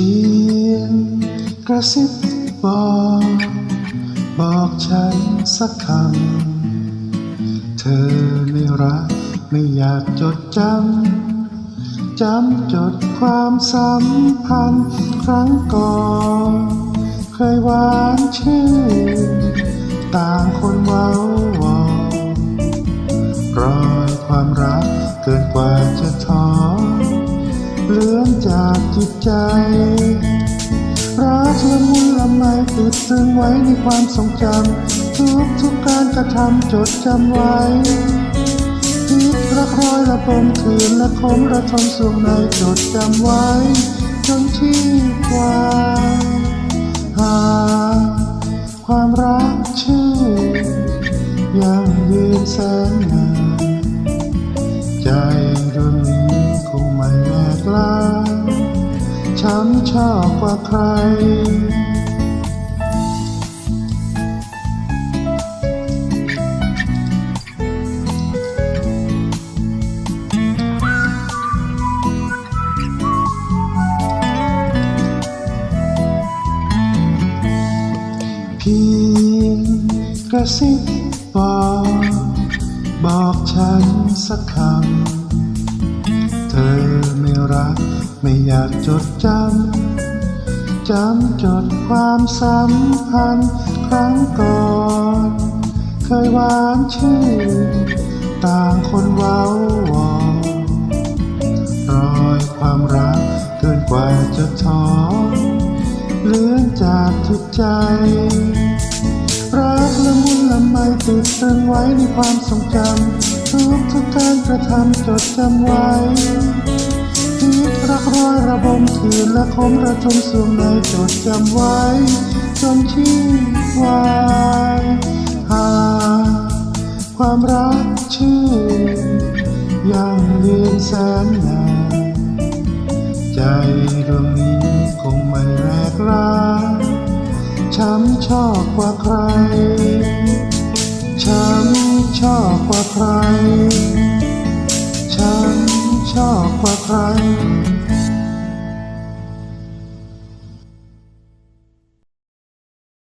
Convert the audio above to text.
พียงกระซิบบอกบอกฉันสักคำ เธอไม่รักไม่อยากจดจำ จำจดความสัมพันธ์ครั้งก่อน เคยหวานชื่อต่างคนเว้า จากจิตใจ รักละมุนละไมติดตึงไว้ในความทรงจำทุกทุกการกระทำจดจำไว้พิษรักรอยระบมคืนและคมระทมสวงในจดจำไว้ จนที่กว่า หา ความรักชื่อยังยืนแสนนาน ชอบกว่าใคร เพียงกระซิบบอกบอกฉันสักคำ เธอไม่รักไม่อยากจดจำ จำจดความสัมพันธ์ครั้งก่อน เคยหวานชื่อต่างคนเว้าวอรอยความรักเกินกว่าจะทอเลื่อนจากจิตใจ รักละมุนละไมติดตึงไว้ในความทรงจำทุกทุกการกระทำจดจำไว้ รักรอยระบมคืนและคมระทมสวงในจดจำไว้ จนชีวายหาความรักชื่อยังยืนแสนนานใจดวงนี้คงไม่แรกลาฉันชอบกว่าใครฉันชอบกว่าใครฉันชอบกว่าใคร